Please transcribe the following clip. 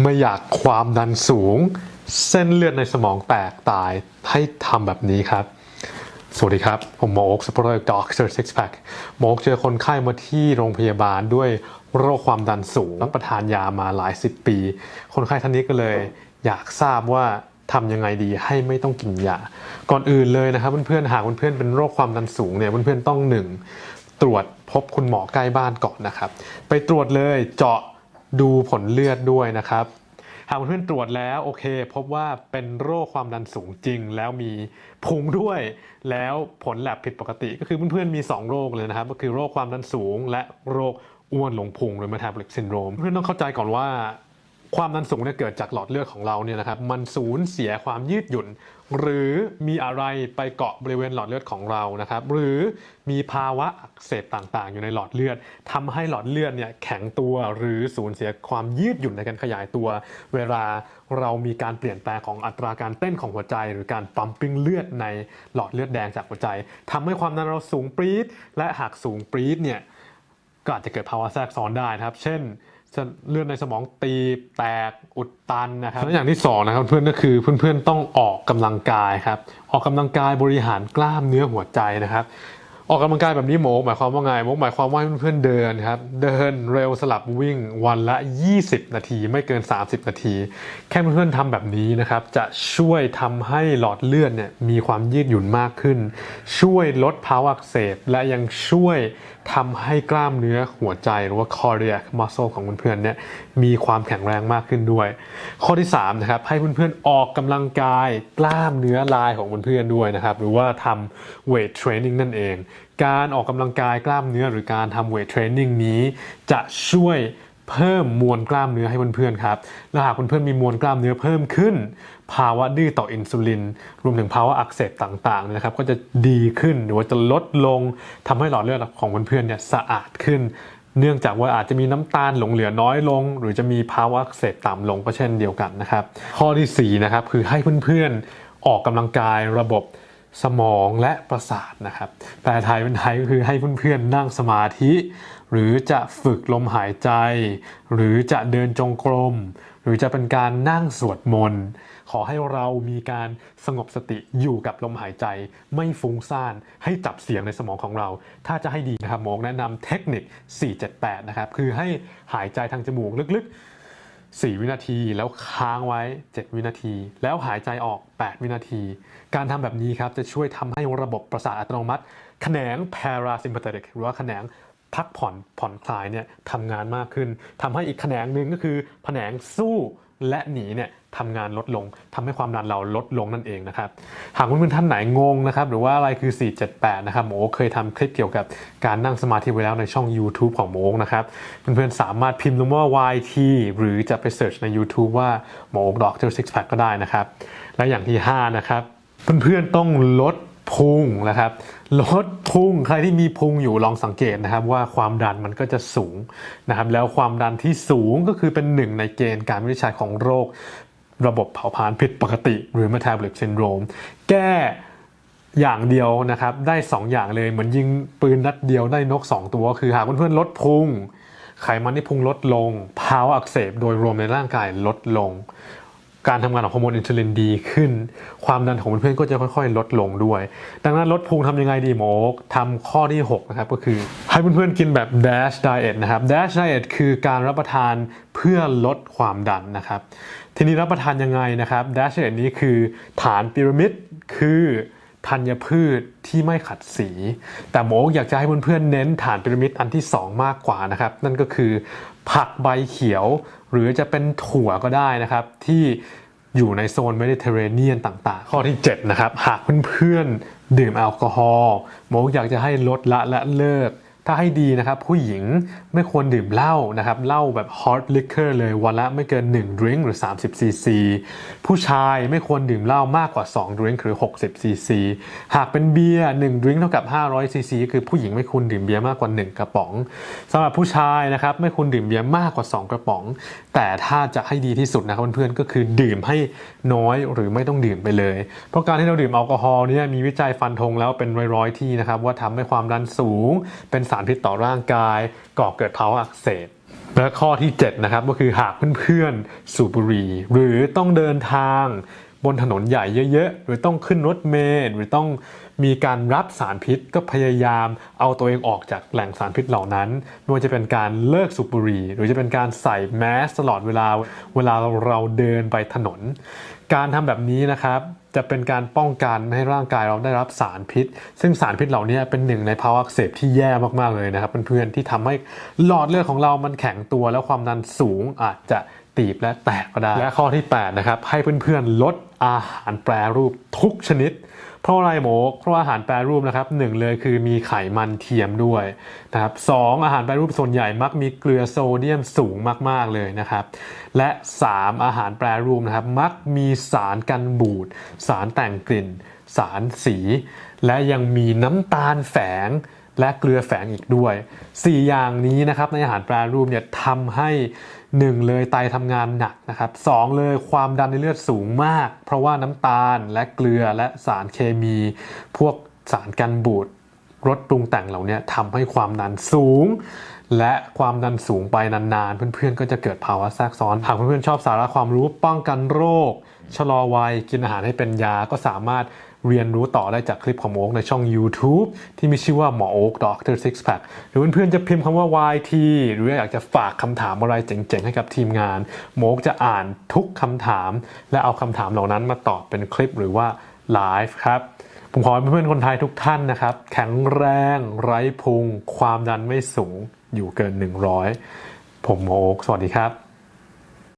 ไม่อยากความดันสูง เส้นเลือดในสมองแตกตายให้ทำแบบนี้ครับ สวัสดีครับ ผมหมอโอ๊คสปอร์ตด็อกเตอร์ซิกแพคหมอโอ๊คเจอคนไข้มาที่โรงพยาบาลด้วยโรคความดันสูงรับประทานยามาหลายสิบปี คนไข้ท่านนี้ก็เลย อยากทราบว่าทำยังไงดีให้ไม่ต้องกินยา ก่อนอื่นเลยนะครับเพื่อนๆหากเพื่อนๆเป็นโรคความดันสูงเนี่ยเพื่อนๆต้องหนึ่งตรวจพบคุณหมอใกล้บ้านก่อนนะครับ ไปตรวจเลยเจาะ ดูผลเลือดด้วยนะครับ หากเพื่อนตรวจแล้วโอเค พบว่าเป็นโรคความดันสูงจริง แล้วมีพุงด้วย แล้วผลแลบผิดปกติ ก็คือเพื่อนๆมี 2 โรคเลยนะครับ ก็คือโรคความดันสูง และโรคอ้วนหลงพุงหรือ metabolic syndrome เพื่อนต้องเข้าใจก่อนว่า ความดันสูงเนี่ยเกิดจากหลอดเลือดของเราเนี่ยนะครับมันสูญเสียความยืดหยุ่น หรือมีอะไรไปเกาะบริเวณหลอดเลือดของเรานะครับหรือมีภาวะอักเสบต่างๆ อยู่ในหลอดเลือดทำให้หลอดเลือดเนี่ยแข็งตัวหรือสูญเสียความยืดหยุ่นในการขยายตัว เวลาเรามีการเปลี่ยนแปลงของอัตราการเต้นของหัวใจ หรือการปั๊มปิ้งเลือดในหลอดเลือดแดงจากหัวใจทำให้ความดันเราสูงปรี๊ดและหากสูงปรี๊ดเนี่ยก็อาจจะเกิดภาวะแทรกซ้อนได้นะครับ เช่น เลือดในสมองตีแตกอุดตันนะครับและอย่างที่สองนะครับเพื่อนก็คือเพื่อนๆต้องออกกำลังกายครับออกกำลังกายบริหารกล้ามเนื้อหัวใจนะครับ ออกกำลังกายแบบนี้โมหมายความว่าไงโมหมายความว่าเพื่อนๆเดินครับเดินเร็วสลับวิ่งวันละ 20 นาทีไม่เกิน 30 นาที แค่เพื่อนๆทำแบบนี้นะครับจะช่วยทำให้หลอดเลือดเนี่ยมีความยืดหยุ่นมากขึ้น ช่วยลดภาวะอักเสบและยังช่วยทำให้กล้ามเนื้อหัวใจหรือว่า cardiac muscle ของเพื่อนๆเนี่ยมีความแข็งแรงมากขึ้นด้วย ข้อที่3นะครับให้เพื่อนๆออกกำลังกายกล้ามเนื้อลายของเพื่อนๆด้วยนะครับหรือว่าทำ weight training นั่นเอง การออกกำลังกายกล้ามเนื้อหรือการทำ weight training นี้จะช่วย เพิ่มมวลกล้ามเนื้อให้เพื่อนๆครับและหากเพื่อนๆมีมวลกล้ามเนื้อเพิ่มขึ้น ภาวะดื้อต่ออินซูลิน รวมถึงภาวะอักเสบต่างๆนะครับ ก็จะดีขึ้นหรือว่าจะลดลงทำให้หลอดเลือดของเพื่อนๆเนี่ยสะอาดขึ้น เนื่องจากว่าอาจจะมีน้ำตาลหลงเหลือน้อยลง หรือจะมีภาวะอักเสบต่ำลงก็เช่นเดียวกันนะครับ ข้อที่4นะครับคือให้เพื่อนๆออกกำลังกายระบบสมองและประสาทนะครับ แปลไทยเป็นไทยก็คือให้เพื่อนๆนั่งสมาธิ หรือจะฝึกลมหายใจ หรือจะเดินจงกรม หรือจะเป็นการนั่งสวดมนต์ขอให้เรามีการสงบสติอยู่กับลมหายใจ ไม่ฟุ้งซ่าน ให้จับเสียงในสมองของเรา ถ้าจะให้ดีนะครับหมอแนะนำเทคนิค 478 นะครับ คือให้หายใจทางจมูกลึกๆ 4 วินาที แล้วค้างไว้ 7 วินาที แล้วหายใจออก 8 วินาที การทำแบบนี้ครับจะช่วยทำให้ระบบประสาทอัตโนมัติ แขนง parasympathetic หรือว่าแขนง พักผ่อนผ่อนคลายเนี่ยทำงานมากขึ้นทำให้อีกแขนงหนึ่งก็คือแขนงสู้และหนีเนี่ยทำงานลดลงทำให้ความดันเราลดลงนั่นเองนะครับ หากเพื่อนๆท่านไหนงงนะครับ หรือว่าอะไรคือ 478 นะครับหมเคยทำคลิปเกี่ยวกับการนั่งสมาธิไว้แล้วในช่อง YouTube ของหมอโอ๊คนะครับ เพื่อนๆสามารถพิมพ์ลงว่า YT หรือจะไปเสิร์ชใน YouTube ว่าหมอโอ๊คด็อกเตอร์ซิกแพคก็ได้นะครับ และอย่างที่ 5 นะครับ เพื่อนๆต้องลด พุงนะครับลดพุงใครที่มีพุงอยู่ลองสังเกตนะครับว่าความดันมันก็จะสูงนะครับแล้วความดันที่สูงก็คือเป็นหนึ่งในเกณฑ์การวินิจฉัยของโรค ระบบเผาผลาญผิดปกติ หรือ metabolic syndrome แก้อย่างเดียวนะครับได้ 2 อย่างเลยเหมือนยิงปืนนัดเดียวได้นก 2 ตัวคือหากเพื่อนๆลดพุงไขมันที่พุงลดลงภาวะอักเสบโดยรวมในร่างกายลดลง การทำงานของฮอร์โมนอินซูลินดีขึ้น ความดันของเพื่อนๆก็จะค่อยๆ ลดลงด้วย ดังนั้นลดพุงทำยังไงดีหมอโอ๊คทำข้อที่ 6 นะครับ ก็คือให้เพื่อนๆกินแบบ dash diet นะครับ dash diet คือการรับประทานเพื่อลดความดันนะครับ ทีนี้รับประทานยังไงนะครับ dash diet นี้คือฐานพีระมิดคือธัญพืชที่ไม่ขัดสี แต่หมอโอ๊คอยากจะให้เพื่อนๆเน้นฐานพีระมิดอันที่ 2 มากกว่านะครับ นั่นก็คือ ผักใบเขียว หรือจะเป็นถั่วก็ได้นะครับ ที่อยู่ในโซนเมดิเตอร์เรเนียนต่างๆ ข้อที่ 7 นะครับ หากเพื่อนๆ ดื่มแอลกอฮอล์หมออยากจะให้ลดละและเลิก ถ้าให้ดีนะครับผู้หญิงไม่ควรดื่มเหล้านะครับเหล้าแบบ hard liquor เลยวันละไม่เกิน 1 drink หรือ 30 cc ผู้ชายไม่ควรดื่มเหล้ามากกว่า 2 drink หรือ 60 cc หากเป็นเบียร์1 drink เท่ากับ 500 cc คือผู้หญิงไม่ควรดื่มเบียร์มากกว่า 1 กระป๋องสำหรับผู้ชายนะครับไม่ควรดื่มเบียร์มากกว่า 2 กระป๋อง แต่ถ้าจะให้ดีที่สุดนะครับเพื่อนๆก็คือดื่มให้น้อยหรือไม่ต้องดื่มไปเลย เพราะการที่เราดื่มแอลกอฮอล์เนี่ยมีวิจัยฟันธงแล้วเป็นร้อยๆที่นะครับว่าทำให้ความดันสูงเป็นสารพิษต่อร่างกาย ก่อเกิดภาวะอักเสบและข้อที่ 7 นะครับก็คือหากเพื่อนๆ สูบบุหรี่ หรือต้องเดินทางบนถนนใหญ่เยอะๆ หรือต้องขึ้นรถเมล์หรือต้องมีการรับสารพิษก็พยายามเอาตัวเองออกจากแหล่งสารพิษเหล่านั้นไม่ว่าจะเป็นการเลิกสูบบุหรี่ หรือจะเป็นการใส่แมสตลอดเวลาเวลาเราเดินไปถนน การทำแบบนี้นะครับ จะเป็นการป้องกันไม่ให้ร่างกายเราได้รับสารพิษ ซึ่งสารพิษเหล่านี้เป็นหนึ่งในภาวะอักเสบที่แย่มากๆเลยนะครับเพื่อนๆที่ทำให้หลอดเลือดของเรามันแข็งตัวแล้วความดันสูงอาจจะ ตีบและแตกก็ได้ และข้อที่ 8 นะครับ ให้เพื่อนๆลดอาหารแปรรูปทุกชนิด เพราะอะไรหมกเพราะอาหารแปรรูปนะครับหนึ่งเลยคือมีไขมันเทียมด้วยนะครับสองอาหารแปรรูปส่วนใหญ่มักมีเกลือโซเดียมสูงมากๆเลยนะครับ และ 3 อาหารแปรรูปนะครับ มักมีสารกันบูด สารแต่งกลิ่น สารสี และยังมีน้ำตาลแฝง และเกลือแฝงอีกด้วย 4 อย่างนี้นะครับในอาหารแปรรูปเนี่ยทำให้ 1 เลยไตทำงานหนักนะครับสองเลยความดันในเลือดสูงมาก เพราะว่าน้ำตาลและเกลือและสารเคมี พวกสารกันบูดรสปรุงแต่งเหล่านี้ทำให้ความดันสูง และความดันสูงไปนานๆ เพื่อนๆ ก็จะเกิดภาวะแทรกซ้อน หากเพื่อนๆ ชอบสาระความรู้ป้องกันโรค ชะลอวัยกินอาหารให้เป็นยาก็สามารถ เรียนรู้ต่อได้จากคลิปของหมอโอ๊กในช่อง YouTube ที่มีชื่อว่าหมอโอ๊ก Doctor Six Pack หรือเพื่อนๆจะพิมพ์คำว่า YT หรืออยากจะฝากคำถามอะไรเจ๋งๆ ให้กับทีมงานหมอโอ๊กจะอ่านทุกคำถาม และเอาคำถามเหล่านั้นมาตอบเป็นคลิปหรือว่าไลฟ์ครับผมขอให้เพื่อนๆคนไทยทุกท่านนะครับ แข็งแรง ไร้พุง ความดันไม่สูงอยู่เกิน 100 ผมหมอโอ๊กสวัสดีครับ